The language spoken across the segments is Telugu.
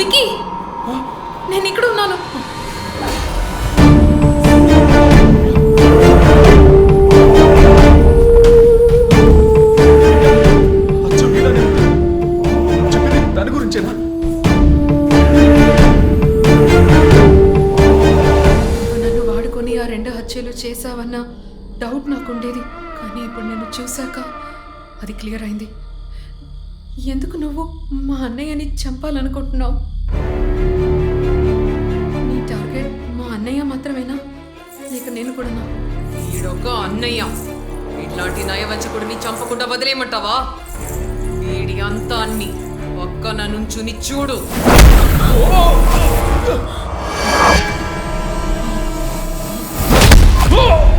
వికీ నేను ఇక్కడ ఉన్నాను. చేశావన్న డౌట్ నాకు ఉండేది. కానీ ఇప్పుడు నేను చూశాక అది క్లియర్ అయింది. ఎందుకు నువ్వు మా అన్నయ్యని చంపాలనుకుంటున్నావు? నీ టార్గెట్ మా అన్నయ్య మాత్రమేనా? లేక నేను కూడానా వీడొక అన్నయ్య. ఇట్లాంటి నయవంచకుడిని చంపకుండా వదిలేయమంటావా? వీడి అంతా అన్ని పక్కన నుంచుని చూడు.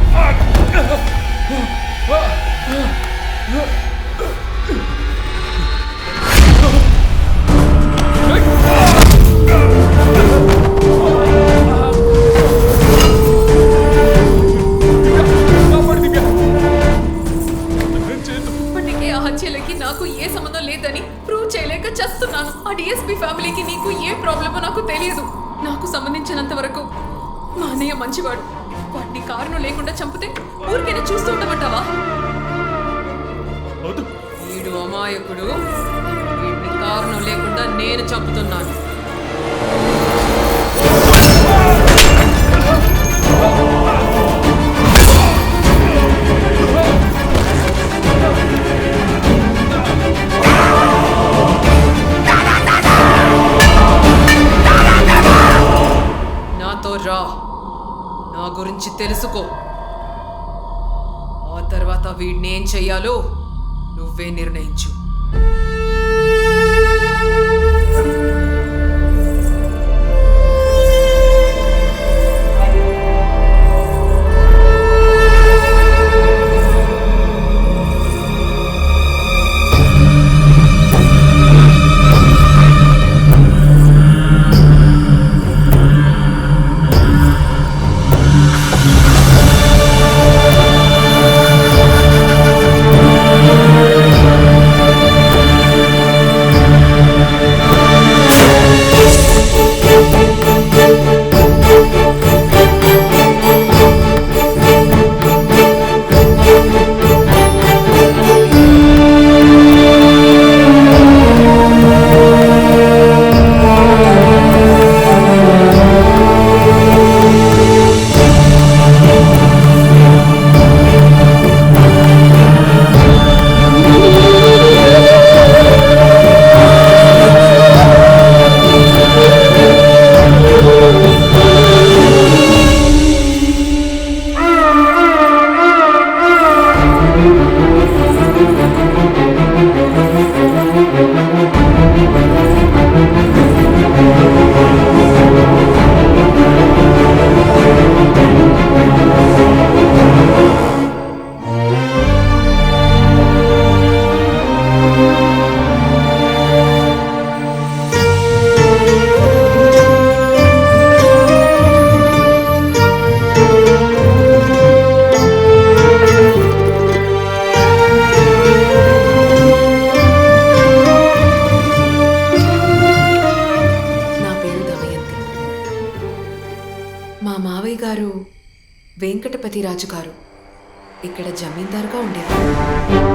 ఇప్పటికే హత్యలకి నాకు ఏ సంబంధం లేదని ప్రూవ్ చేయలేక చేస్తున్నాను. ఆ డిఎస్పీ ఫ్యామిలీకి నీకు ఏ ప్రాబ్లమో నాకు తెలియదు. నాకు సంబంధించినంత వరకు మా అన్నయ్య మంచివాడు. వాడిని కారణం లేకుండా చంపితే ఊరికైనా చూస్తూ ఉండమంటావా? వీడు అమాయకుడు. వీడిని కారణం లేకుండా నేను చంపుతున్నాను. రా. నా గురించి తెలుసుకో. ఆ తర్వాత వీడిని ఏం చెయ్యాలో నువ్వే నిర్ణయించు. గారు వెంకటపతి రాజు గారు ఇక్కడ జమీందారుగా ఉండేవారు.